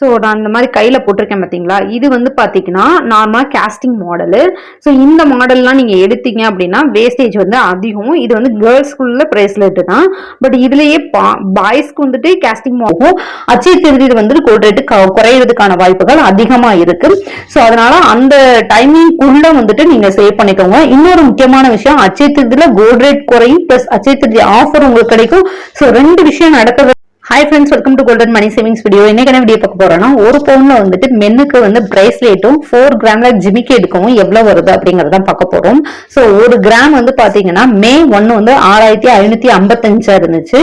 So நான் இந்த மாதிரி கையில் போட்டிருக்கேன் பார்த்தீங்களா இது வந்து பார்த்தீங்கன்னா நார்மலாக கேஸ்டிங் மாடலு ஸோ இந்த மாடல்லாம் நீங்கள் எடுத்தீங்க அப்படின்னா வேஸ்டேஜ் வந்து அதிகம். இது வந்து கேர்ள்ஸ்குள்ள ப்ரேஸ்லெட் தான். பட் இதுலேயே பாய்ஸ்க்கு வந்துட்டு கேஸ்டிங் ஆகும் அச்சய திருதியில் வந்துட்டு கோல்ட் ரேட்டு குறையிறதுக்கான வாய்ப்புகள் அதிகமாக இருக்குது ஸோ அதனால் அந்த டைமிங்குள்ளே வந்துட்டு நீங்கள் சேவ் பண்ணிக்கோங்க. இன்னொரு முக்கியமான விஷயம் அச்சய திருதியில் கோல்ட் ரேட் குறையும் ப்ளஸ் அச்சய திருதி ஆஃபர் உங்களுக்கு கிடைக்கும். ஸோ ரெண்டு விஷயம் நடக்கிறது hi friends welcome to golden money savings video இன்னைக்கு வீடியோ பார்க்க போறோம்னா ஒரு பவுன்ல வந்துட்டு மென்னுக்கு வந்து பிரேஸ்லெட்டும் ஃபோர் கிராம்ல ஜிமிக்கு எடுக்கவும் எவ்வளவு வருது அப்படிங்கறத பார்க்க போறோம். ஸோ ஒரு கிராம் வந்து பாத்தீங்கன்னா மே ஒன்னு வந்து ஆறாயிரத்தி ஐநூத்தி ஐம்பத்தஞ்சா இருந்துச்சு.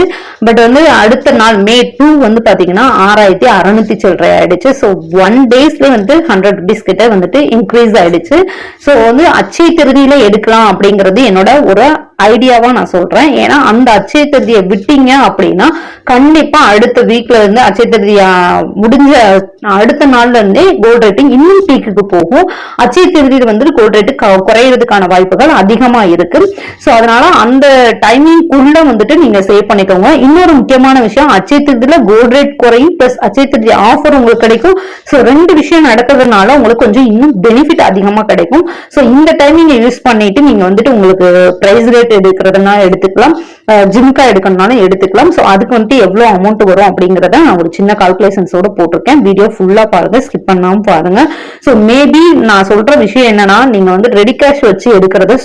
பட் வந்து அடுத்த நாள் மே டூ வந்து பாத்தீங்கன்னா ஆறாயிரத்தி அறுநூத்தி சில்லறை ஆயிடுச்சு. ஸோ ஒன் டேஸ்ல வந்து ஹண்ட்ரட் ருபீஸ் கிட்ட வந்துட்டு இன்க்ரீஸ் ஆயிடுச்சு. ஸோ வந்து அச்சை திருதியில எடுக்கலாம் அப்படிங்கிறது என்னோட ஒரு ஐடியாவா நான் சொல்றேன். ஏன்னா அந்த அச்சய திருதியை விட்டீங்க அப்படின்னா கண்டிப்பா அடுத்த வீக்ல இருந்து அச்சய திருதியா முடிஞ்ச அடுத்த நாள்ல இருந்தே கோல்ட் ரேட்டிங் இன்னும் பீக்குக்கு போகும். அச்சய திருதியில் வந்து கோல்ட் ரேட்டு குறையிறதுக்கான வாய்ப்புகள் அதிகமா இருக்கு. ஸோ அதனால அந்த டைமிங்குள்ள வந்துட்டு நீங்க சேவ் பண்ணிக்கோங்க. இன்னொரு முக்கியமான விஷயம் அச்சய திருதியில கோல்ட் ரேட் குறையும் பிளஸ் அச்சய திருதி ஆஃபர் உங்களுக்கு கிடைக்கும். ஸோ ரெண்டு விஷயம் நடக்கிறதுனால உங்களுக்கு கொஞ்சம் இன்னும் பெனிஃபிட் அதிகமா கிடைக்கும். ஸோ இந்த டைமிங்கை யூஸ் பண்ணிட்டு நீங்க வந்துட்டு உங்களுக்கு பிரைஸ் ரேட் எடுக்கிறதுனா எடுத்துக்கலாம். ஜிம்கா எடுக்கணும்னாலும் எடுத்துக்கலாம். ஸோ அதுக்கு வந்துட்டு எவ்வளோ அமௌண்ட் வரும் அப்படிங்கிறத நான் ஒரு சின்ன கால்குலேஷன்ஸோட போட்டிருக்கேன். வீடியோ ஃபுல்லா பாருங்க ஸ்கிப் பண்ணாம பாருங்க. ஸோ மேபி நான் சொல்ற விஷயம் என்னன்னா நீங்க வந்து ரெடி கேஷ் வச்சு எடுக்கிறது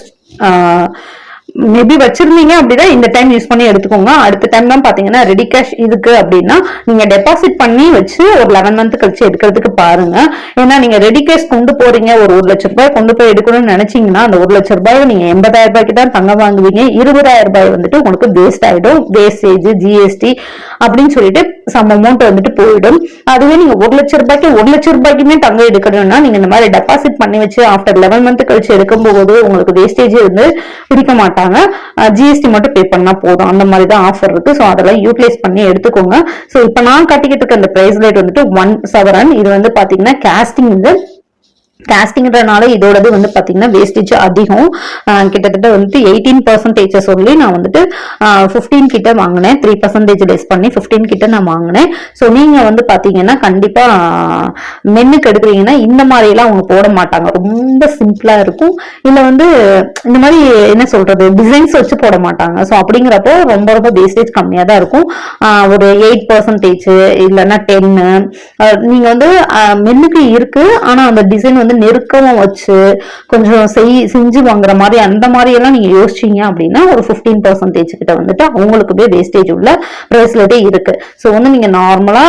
மேபி வச்சிருந்தீங்க அப்படின்னா இந்த டைம் யூஸ் பண்ணி எடுத்துக்கோங்க. அடுத்த டைம் தான் பாத்தீங்கன்னா ரெடி கேஷ் இருக்கு அப்படின்னா நீங்க டெபாசிட் பண்ணி வச்சு ஒரு லெவன் மந்த் கழிச்சு எடுக்கிறதுக்கு பாருங்க. ஏன்னா நீங்க ரெடி கேஷ் கொண்டு போறீங்க. ஒரு ஒரு லட்சம் ரூபாய் கொண்டு போய் எடுக்கணும்னு நினைச்சீங்கன்னா அந்த ஒரு லட்சம் ரூபாய் நீங்க எண்பதாயிரம் ரூபாய்க்கு தான் தங்க வாங்குவீங்க. இருபதாயிரம் ரூபாய் வந்துட்டு உங்களுக்கு வேஸ்ட் ஆயிடும். வேஸ்டேஜ் ஜிஎஸ்டி அப்படின்னு சொல்லிட்டு சம் அமௌண்ட் வந்துட்டு போயிடும். அதுவே நீங்க ஒரு லட்சம் ரூபாய்க்கு ஒரு லட்சம் ரூபாய்க்குமே தங்க எடுக்கணும்னா நீங்க இந்த மாதிரி டெபாசிட் பண்ணி வச்சு ஆஃப்டர் லெவன் மந்த் கழிச்சு எடுக்கும் போது உங்களுக்கு வேஸ்டேஜ் வந்து பிடிக்க மாட்டாங்க. ஜிஎஸ்டி மட்டும் பே பண்ணா போதும். அந்த மாதிரி தான் ஆஃபர் இருக்கு. ஸோ அதெல்லாம் யூட்டிலைஸ் பண்ணி எடுத்துக்கோங்க. ஸோ இப்போ நான் கட்டிக்கிட்டு இருக்க அந்த பிரைஸ் ரேட் வந்துட்டு ஒன் செவரன் இது வந்து பாத்தீங்கன்னா கேஸ்டிங் வந்து காஸ்டிங்கிறனால இதோடது வந்து பார்த்தீங்கன்னா வேஸ்டேஜ் அதிகம். கிட்டத்தட்ட வந்துட்டு எயிட்டீன் பர்சன்டேஜை சொல்லி நான் வந்துட்டு ஃபிஃப்டீன் கிட்ட வாங்கினேன். த்ரீ பர்சன்டேஜ் லெஸ் பண்ணி ஃபிஃப்டீன் கிட்ட நான் வாங்கினேன். ஸோ நீங்கள் வந்து பார்த்தீங்கன்னா கண்டிப்பாக மென்னுக்கு எடுக்கிறீங்கன்னா இந்த மாதிரிலாம் அவங்க போட மாட்டாங்க. ரொம்ப சிம்பிளாக இருக்கும். இல்லை வந்து இந்த மாதிரி என்ன சொல்கிறது டிசைன்ஸ் வச்சு போட மாட்டாங்க. ஸோ அப்படிங்கிறப்போ ரொம்ப ரொம்ப வேஸ்டேஜ் கம்மியாக தான் இருக்கும். ஒரு எயிட் பர்சன்டேஜ் இல்லைன்னா டென்னு நீங்கள் வந்து மென்னுக்கு இருக்குது ஆனால் அந்த டிசைன் வந்து நெருக்கமா வச்சு கொஞ்சம் செய் செஞ்சு வாங்குற மாதிரி அந்த மாதிரி எல்லாம் நீங்க யோசிச்சீங்க அப்படின்னா ஒரு பிப்டீன் பர்சன்டேஜ் கிட்ட வந்துட்டு அவங்களுக்குமே வேஸ்டேஜ் உள்ள பிரேஸ்லெட்டே இருக்கு. ஸோ வந்து நீங்க நார்மலா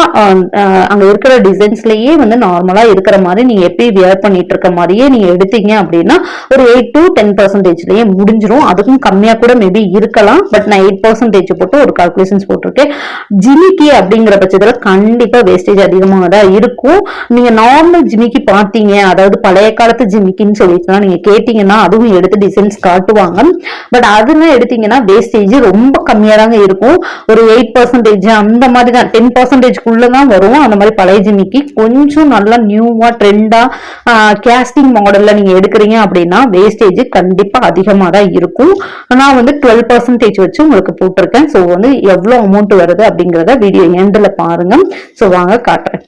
அங்க இருக்கிற டிசைன்ஸ்லயே வந்து நார்மலா இருக்கிற மாதிரி நீங்க எப்பயும் வியர் பண்ணிட்டு இருக்க மாதிரியே நீங்க எடுத்தீங்க அப்படின்னா ஒரு எயிட் டு டென் பர்சன்டேஜ்லயே முடிஞ்சிடும் அதுக்கும் கம்மியா கூட மேபி இருக்கலாம். பட் நான் எயிட் பர்சன்டேஜ் போட்டு ஒரு கால்குலேஷன்ஸ் போட்டிருக்கேன். ஜிமிக்கி அப்படிங்கிற பட்சத்துல கண்டிப்பா வேஸ்டேஜ் அதிகமாக தான் இருக்கும். நீங்க நார்மல் ஜிமிக்கி பார்த்தீங்க அதாவது பழைய காலத்து ஜிமிக்கின்னு சொல்லிட்டுலாம் நீங்க கேட்டீங்கன்னா அதுவும் எடுத்து டிசைன்ஸ் காட்டுவாங்க. பட் அதுன்னு எடுத்தீங்கன்னா வேஸ்டேஜ் ரொம்ப கம்மியா தாங்க இருக்கும். ஒரு எயிட் பர்சன்டேஜ் அந்த மாதிரி தான் டென் பர்சன்டேஜ்க்குள்ள தான் வரும். அந்த மாதிரி பழைய ஜிமிக்கி கொஞ்சம் நல்லா நியூவா ட்ரெண்டா கேஸ்டிங் மாடல்ல நீங்க எடுக்கிறீங்க அப்படின்னா வேஸ்டேஜ் கண்டிப்பா அதிகமா தான் இருக்கும். நான் வந்து டுவெல் பர்சன்டேஜ் வச்சு உங்களுக்கு போட்டிருக்கேன். ஸோ வந்து எவ்வளவு அமௌண்ட் வருது அப்படிங்கிறத வீடியோ எண்டில் பாருங்க. ஸோ வாங்க காட்டுறேன்.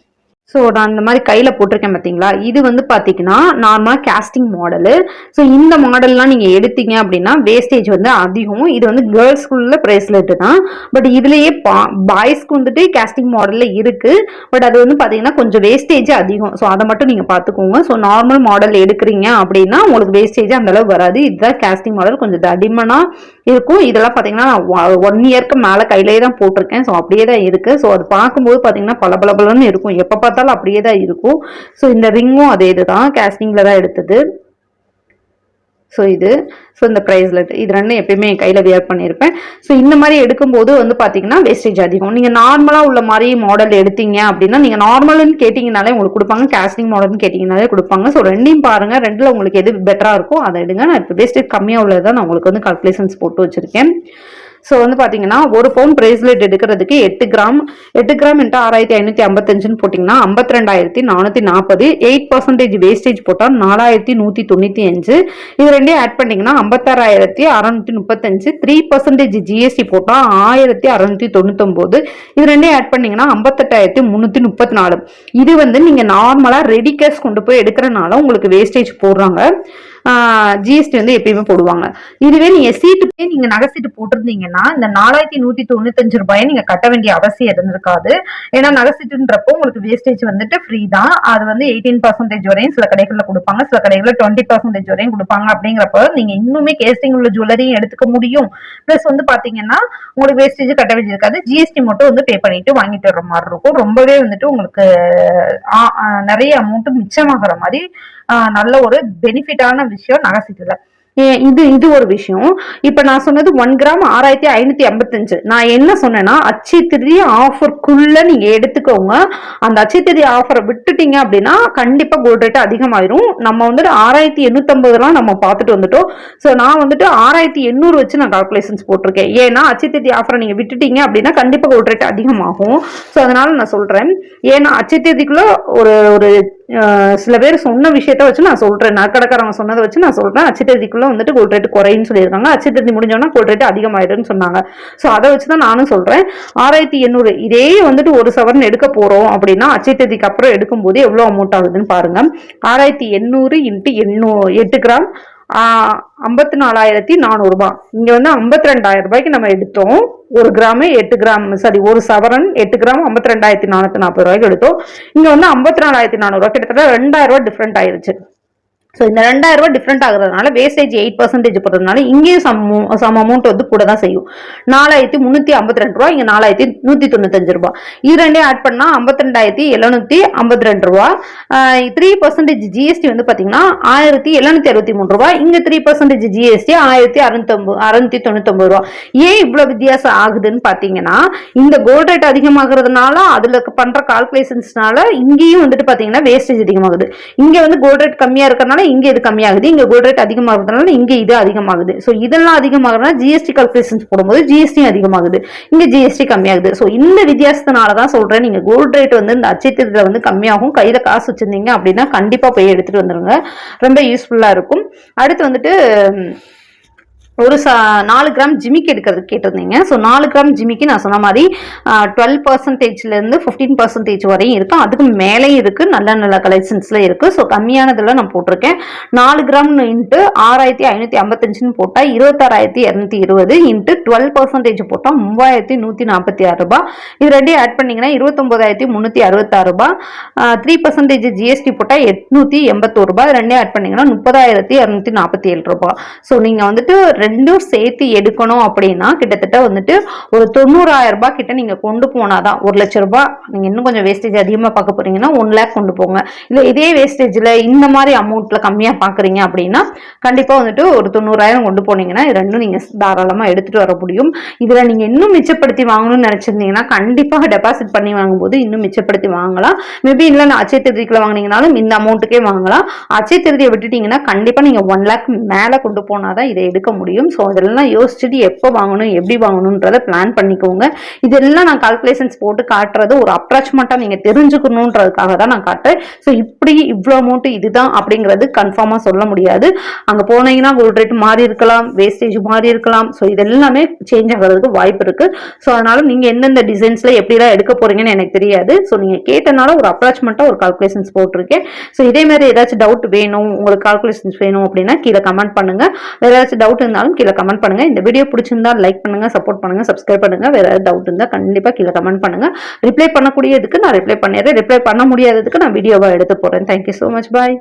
ஸோ நான் இந்த மாதிரி கையில் போட்டிருக்கேன் பார்த்தீங்களா இது வந்து பார்த்தீங்கன்னா நார்மலாக கேஸ்டிங் மாடலு ஸோ இந்த மாடல்லாம் நீங்கள் எடுத்தீங்க அப்படின்னா வேஸ்டேஜ் வந்து அதிகம். இது வந்து கேர்ள்ஸ்குள்ள ப்ரேஸ்லெட்டு தான். பட் இதுலேயே பா பாய்ஸ்க்கு வந்துட்டு கேஸ்டிங் மாடலில் இருக்குது பட் அது வந்து பார்த்தீங்கன்னா கொஞ்சம் வேஸ்டேஜ் அதிகம். ஸோ அதை மட்டும் நீங்கள் பார்த்துக்கோங்க ஸோ நார்மல் மாடல் எடுக்கிறீங்க அப்படின்னா உங்களுக்கு வேஸ்டேஜ் அந்தளவுக்கு வராது. இதுதான் கேஸ்டிங் மாடல் கொஞ்சம் தடிமனாக இருக்கும். இதெல்லாம் பார்த்தீங்கன்னா ஒன் இயர்க்கு மேலே கையிலேயே தான் போட்டிருக்கேன். ஸோ அப்படியே தான் இருக்குது ஸோ அது பார்க்கும்போது பார்த்தீங்கன்னா பல பல பலன்னு இருக்கும். எப்போ பார்த்தாலும் அப்படியே தான் இருக்கும். ஸோ இந்த ரிங்கும் அதே இதுதான். கேஸ்டிங்கில் தான் எடுத்தது. ஸோ இது. ஸோ இந்த ப்ரைஸ்லெட் இது ரெண்டும் எப்பயுமே என் கையில் வியர் பண்ணியிருப்பேன் ஸோ இந்த மாதிரி எடுக்கும்போது வந்து பார்த்தீங்கன்னா வேஸ்டேஜ் அதிகம். நீங்கள் நார்மலாக உள்ள மாதிரி மாடல் எடுத்தீங்க அப்படின்னா நீங்கள் நார்மல்னு கேட்டிங்கனாலே உங்களுக்கு கொடுப்பாங்க. கேஸ்டிங் மாடல்னு கேட்டிங்கனாலே கொடுப்பாங்க. ஸோ ரெண்டையும் பாருங்கள் ரெண்டில் உங்களுக்கு எது பெட்டராக இருக்கோ அதை எடுங்க. நான் இப்போ வேஸ்டேஜ் கம்மியாக உள்ளதான் நான் உங்களுக்கு வந்து கால்குலேஷன்ஸ் போட்டு வச்சுருக்கேன். ஸோ வந்து பார்த்தீங்கன்னா ஒரு பவுன் பிரேஸ்லெட் எடுக்கிறதுக்கு எட்டு கிராம் எட்டு கிராம் இன்ட்டு ஆறாயிரத்தி ஐநூற்றி ஐம்பத்தஞ்சுன்னு போட்டிங்கன்னா ஐம்பத்தி ரெண்டாயிரத்தி நானூற்றி நாற்பது எயிட் பர்சன்டேஜ் வேஸ்டேஜ் போட்டால் நாலாயிரத்தி நூற்றி தொண்ணூற்றி அஞ்சு. இது ரெண்டையும் ஆட் பண்ணிங்கன்னா ஐம்பத்தாறாயிரத்தி அறநூற்றி முப்பத்தஞ்சு த்ரீ பர்சன்டேஜ் ஜிஎஸ்டி போட்டால் ஆயிரத்தி அறநூற்றி தொண்ணூத்தொம்போது. இது ரெண்டையும் ஆட் பண்ணிங்கன்னா ஐம்பத்தெட்டாயிரத்தி முந்நூற்றி முப்பத்தி நாலு இது வந்து நீங்கள் நார்மலாக ரெடி கேஷ் கொண்டு போய் எடுக்கிறனால உங்களுக்கு வேஸ்டேஜ் போடுறாங்க. ஜிஎஸ்டி வந்து எப்பயுமே போடுவாங்க. இதுவே நீங்க சீட்டு போய் நீங்க நகை சீட்டு போட்டிருந்தீங்கன்னா இந்த நாலாயிரத்தி நூத்தி தொண்ணூத்தஞ்சு ரூபாயை நீங்க கட்ட வேண்டிய அவசியம் இருந்திருக்காது ஏன்னா நகை சீட்டுன்றப்போ உங்களுக்கு வேஸ்டேஜ் வந்துட்டு ஃப்ரீ தான். அது வந்து எயிட்டீன் பர்சன்டேஜ் வரையும் சில கடைகள்ல கொடுப்பாங்க. சில கடைகள்ல டுவெண்ட்டி பர்சன்டேஜ் வரையும் கொடுப்பாங்க அப்படிங்கிறப்ப நீங்க இன்னுமே கேஸ்டிங் உள்ள ஜுவல்லரியும் எடுத்துக்க முடியும். பிளஸ் வந்து பாத்தீங்கன்னா உங்களுக்கு வேஸ்டேஜ் கட்ட வேண்டியது இருக்காது. ஜிஎஸ்டி மட்டும் வந்து பே பண்ணிட்டு வாங்கிட்டு வர மாதிரி இருக்கும். ரொம்பவே வந்துட்டு உங்களுக்கு நிறைய அமௌண்ட் மிச்சமாகிற மாதிரி நல்ல ஒரு பெனிஃபிட்டான விஷயம் நகை சீட்டுல இது இது ஒரு விஷயம். இப்ப நான் சொன்னது ஒன் கிராம் ஆறாயிரத்தி ஐநூத்தி ஐம்பத்தஞ்சு. நான் என்ன சொன்னேன்னா அச்சை ஆஃபருக்குள்ள நீங்க எடுத்துக்கோங்க. அந்த அச்சை ஆஃபரை விட்டுட்டீங்க அப்படின்னா கண்டிப்பா கோல்ட் ரேட் அதிகமாயிரும். நம்ம வந்துட்டு ஆறாயிரத்தி எண்ணூத்தம்பதுலாம் நம்ம பார்த்துட்டு வந்துட்டோம். ஸோ நான் வந்துட்டு ஆறாயிரத்தி எண்ணூறு வச்சு நான் கால்குலேஷன்ஸ் போட்டிருக்கேன். ஏன்னா அச்சை ஆஃபரை நீங்க விட்டுட்டீங்க அப்படின்னா கண்டிப்பா கோல்ட் ரேட் அதிகமாகும். ஸோ அதனால நான் சொல்றேன். ஏன்னா அச்சை ஒரு ஒரு சில பேர் சொன்ன விஷயத்த வச்சு நான் சொல்றேன். நற்கடக்காரங்க சொன்னதை வச்சு நான் சொல்றேன். அச்சுத்தேதிக்குள்ள வந்துட்டு கோல்ட் ரேட் குறையுன்னு சொல்லியிருக்காங்க. அச்சுத்தேதி முடிஞ்சோன்னா கோல்ட் ரேட் அதிகமாயிடுன்னு சொன்னாங்க. ஸோ அதை வச்சு தான் நானும் சொல்றேன். ஆறாயிரத்தி எண்ணூறு இதே வந்துட்டு ஒரு சவரன் எடுக்க போறோம் அப்படின்னா அச்சுத்தேதிக்கு அப்புறம் எடுக்கும்போது எவ்வளோ அமௌண்ட் ஆகுதுன்னு பாருங்க. ஆறாயிரத்தி எண்ணூறு இன்ட்டு எண்ணூ எட்டு கிராம். ஐம்பத்தி நாலாயிரத்தி நானூறுபா. இங்கே வந்து ஐம்பத்தி ரெண்டாயிரம் ரூபாய்க்கு நம்ம எடுத்தோம். ஒரு கிராமு எட்டு கிராம் சாரி ஒரு சவரன் எட்டு கிராம் ஐம்பத்தி ரெண்டாயிரத்தி நானூற்றி நாற்பது ரூபாய்க்கு எடுத்தோம். இங்கே வந்து ஐம்பத்தி நாலாயிரத்தி நானூறுபா. கிட்டத்தட்ட ரெண்டாயிரம் ரூபாய் டிஃப்ரெண்ட் ஆயிருச்சு. ஸோ இந்த ரெண்டாயிரம் ரூபாய் டிஃப்ரெண்ட் ஆகுறதுனால வேஸ்டேஜ் எயிட் பர்சன்டேஜ் போடுறதுனால இங்கேயும் சம் சம் அமௌண்ட் வந்து கூட தான் செய்யும். நாலாயிரத்தி முந்நூற்றி ஐம்பத்தி ரெண்டு ரூபா இங்கே நாலாயிரத்தி நூற்றி தொண்ணூத்தஞ்சு ரூபா இது ரெண்டே ஆட் பண்ணால் ஐம்பத்தி ரெண்டாயிரத்தி எழுநூத்தி ஐம்பத்தி ரெண்டு ரூபா த்ரீ பர்சன்டேஜ் ஜிஎஸ்டி வந்து பார்த்தீங்கன்னா ஆயிரத்தி எழுநூத்தி அறுபத்தி மூணு ரூபா இங்கே த்ரீ பர்சன்டேஜ் ஜிஎஸ்டி ஆயிரத்தி அறுநூத்தொம்பது அறுநூத்தி தொண்ணூத்தொம்பது ரூபா ஏன் இவ்வளோ வித்தியாசம் ஆகுதுன்னு பார்த்தீங்கன்னா இந்த கோல்ட் ரேட் அதிகமாகிறதுனால அதில் பண்ணுற கால்குலேஷன்ஸ்னால இங்கேயும் வந்துட்டு பார்த்தீங்கன்னா வேஸ்டேஜ் அதிகமாகுது. இங்கே வந்து கோல்ட் ரேட் கம்மியாக இருக்கிறனால இங்கே இது கம்மியாகுது இங்கே கோல்ட் ரேட் அதிகமாகிறதுனால இங்கே இது அதிகமாகுது. ஸோ இதெல்லாம் அதிகமாகிறதுனா ஜிஎஸ்டி கல்குலேஷன்ஸ் போடும்போது ஜிஎஸ்டி அதிகமாகுது. இங்கே ஜிஎஸ்டி கம்மியாகுது. ஸோ இந்த வித்தியாசத்தினால தான் சொல்கிறேன் நீங்கள் கோல்ட் ரேட் வந்து இந்த அச்சத்திரத்தில் வந்து கம்மியாகும். கையில் காசு வச்சிருந்தீங்க அப்படின்னா கண்டிப்பாக போய் எடுத்துகிட்டு வந்துடுங்க ரொம்ப யூஸ்ஃபுல்லாக இருக்கும். அடுத்து வந்துட்டு ஒரு சா நாலு கிராம் ஜிமிக்கு எடுக்கிறது கேட்டிருந்தீங்க. ஸோ நாலு கிராம் ஜிமிக்கு நான் சொன்ன மாதிரி டுவெல் பர்சன்டேஜ்லேருந்து ஃபிஃப்டீன் பர்சன்டேஜ் வரையும் இருக்குது அதுக்கு மேலேயும் இருக்குது நல்ல நல்ல கலெக்ஷன்ஸில் இருக்குது ஸோ கம்மியானதில் நான் போட்டிருக்கேன். நாலு கிராம் இன்ட்டு ஆறாயிரத்தி ஐநூற்றி ஐம்பத்தஞ்சுன்னு போட்டால் இருபத்தாறாயிரத்தி இரநூத்தி இருபது இன்ட்டு டுவெல் பர்சன்டேஜ் போட்டால் மூவாயிரத்தி நூற்றி நாற்பத்தி ஆறு ரூபாய். இது ரெண்டையும் ஆட் பண்ணிங்கன்னா இருபத்தொம்போதாயிரத்தி முந்நூற்றி அறுபத்தாறு ரூபாய். த்ரீ பர்சன்டேஜ் ஜிஎஸ்டி போட்டால் எட்நூற்றி எண்பத்தோரு ரூபாய். ரெண்டையும் ஆட் பண்ணிங்கன்னா முப்பதாயிரத்தி இரநூத்தி நாற்பத்தி ஏழு ரூபாய். ஸோ நீங்கள் வந்துட்டு ரெண்டும் சேர்த்து எடுக்கணும் அப்படின்னா கிட்டத்தட்ட வந்துட்டு ஒரு தொண்ணூறாயிரம் ரூபாய் கிட்ட நீங்க கொண்டு போனாதான் ஒரு லட்சம் ரூபாய் நீங்க இன்னும் கொஞ்சம் வேஸ்டேஜ் அதிகமா பார்க்க போறீங்கன்னா ஒன் லேக் கொண்டு போங்க. இல்ல இதே வேஸ்டேஜ்ல இந்த மாதிரி அமௌண்ட்ல கம்மியா பாக்குறீங்க அப்படின்னா கண்டிப்பா வந்துட்டு ஒரு தொண்ணூறாயிரம் கொண்டு போனீங்கன்னா ரெண்டும் நீங்க தாராளமா எடுத்துட்டு வர முடியும். இதுல நீங்க இன்னும் மிச்சப்படுத்தி வாங்கணும்னு நினைச்சிருந்தீங்கன்னா கண்டிப்பாக டெபாசிட் பண்ணி வாங்கும்போது இன்னும் மிச்சப்படுத்தி வாங்கலாம். மேபி இல்ல நான் அச்சய திருதிக்குள்ள வாங்கினீங்கனாலும் இந்த அமௌண்ட்டுக்கே வாங்கலாம். அச்சய திருதியை விட்டுட்டீங்கன்னா கண்டிப்பா நீங்க ஒன் லேக் மேல கொண்டு போனாதான் இதை எடுக்க முடியும். முடியும். ஸோ அதெல்லாம் யோசிச்சுட்டு எப்போ வாங்கணும் எப்படி வாங்கணுன்றதை பிளான் பண்ணிக்கோங்க. இதெல்லாம் நான் கால்குலேஷன்ஸ் போட்டு காட்டுறது ஒரு அப்ராச்மெண்ட்டாக நீங்கள் தெரிஞ்சுக்கணுன்றதுக்காக தான் நான் காட்டுறேன். ஸோ இப்படி இவ்வளோ அமௌண்ட் இதுதான் அப்படிங்கிறது கன்ஃபார்மாக சொல்ல முடியாது. அங்கே போனீங்கன்னா கோல்ட் ரேட் மாறி இருக்கலாம் வேஸ்டேஜ் மாறி இருக்கலாம். ஸோ இது எல்லாமே சேஞ்ச் ஆகிறதுக்கு வாய்ப்பு இருக்குது ஸோ அதனால நீங்கள் எந்தெந்த டிசைன்ஸில் எப்படிலாம் எடுக்க போறீங்கன்னு எனக்கு தெரியாது. ஸோ நீங்கள் கேட்டனால ஒரு அப்ராச்மெண்ட்டாக ஒரு கால்குலேஷன்ஸ் போட்டிருக்கேன். ஸோ இதே மாதிரி ஏதாச்சும் டவுட் வேணும் உங்களுக்கு கால்குலேஷன்ஸ் வேணும் அப்படின்னா கீழே கமெண்ட் பண்ணுங்க. வேறு ஏதாச்சும் டவுட் இருந்தாலும் இருந்தாலும் கீழே கமெண்ட் பண்ணுங்க. இந்த வீடியோ பிடிச்சிருந்தா லைக் பண்ணுங்க சப்போர்ட் பண்ணுங்க சப்ஸ்கிரைப் பண்ணுங்க. வேற ஏதாவது டவுட் இருந்தால் கண்டிப்பாக கீழே கமெண்ட் பண்ணுங்க. ரிப்ளை பண்ணக்கூடியதுக்கு நான் ரிப்ளை பண்ணிடுறேன். ரிப்ளை பண்ண முடியாததுக்கு நான் வீடியோவாக எடுத்து போறேன் தேங்க்யூ ஸோ மச் பாய்